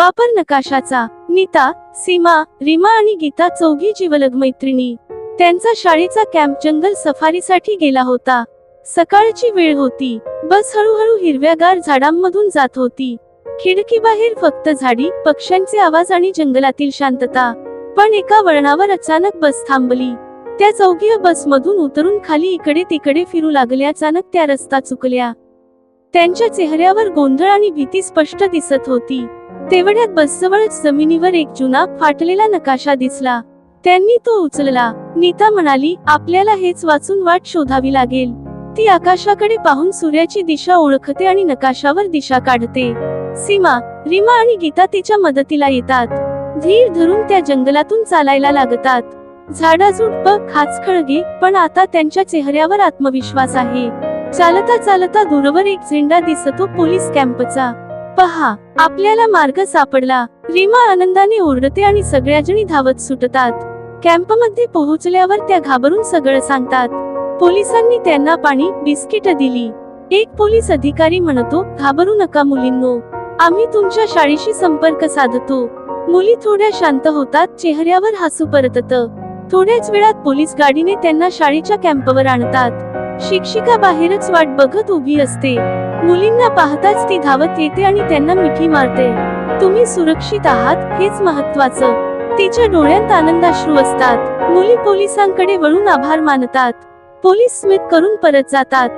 वापर नकाशाचा नीता सीमा रीमा आणि गीता चौघी जीवलग मैत्रिणी त्यांचा शाळेचा कॅम्प जंगल सफारीसाठी गेला होता. सकाळची वेळ होती. बस हळूहळू हिरव्यागार झाडांमधून जात होती. खिडकीबाहेर फक्त झाडी पक्ष्यांचे आवाज आणि जंगलातील शांतता. पण एका वळणावर अचानक बस थांबली. त्या चौघी बसमधून उतरून खाली इकडे तिकडे फिरू लागल्या अचानक त्या रस्ता चुकल्या. त्यांच्या चेहऱ्यावर गोंधळ आणि भीती स्पष्ट दिसत होती. तेवढ्यात बसजवळच जमिनीवर एक जुना फाटलेला नकाशा दिसला. त्यांनी तो उचलला. नीता म्हणाली आपल्याला हेच वाचून वाट शोधावी लागेल. ती आकाशाकडे पाहून सूर्याची दिशा ओळखते आणि नकाशावर दिशा काढते. सीमा रीमा आणि गीता तिच्या मदतीला येतात. धीर धरून त्या जंगलातून चालायला लागतात. झाडाझुडप खाचखळगे पण आता त्यांच्या चेहऱ्यावर आत्मविश्वास आहे. चालता चालता दूरवर एक झेंडा दिसतो पोलीस कॅम्पचा. पहा आपल्याला मार्ग सापडला. रीमा आनंदाने ओरडते आणि सगळ्याजणी धावत सुटतात. कॅम्पमध्ये पोहोचल्यावर त्या घाबरून सगळं सांगतात. पोलिसांनी त्यांना पाणी बिस्किट दिली. एक पोलीस अधिकारी म्हणतो घाबरू नका मुलींनो. आम्ही तुमच्या शाळेशी संपर्क साधतो. मुली थोड्या शांत होतात चेहऱ्यावर हसू परतत. थोड्याच वेळात पोलीस गाडीने त्यांना शाळेच्या कॅम्पवर आणतात. शिक्षिका बाहेरच वाट बघत उभी असते. मुलींना पाहताच ती धावत येते आणि त्यांना मिठी मारते. तुम्ही सुरक्षित आहात हेच महत्वाचं तिच्या डोळ्यात आनंदाश्रू असतात. मुली पोलिसांकडे वळून आभार मानतात. पोलीस स्मित करून परत जातात.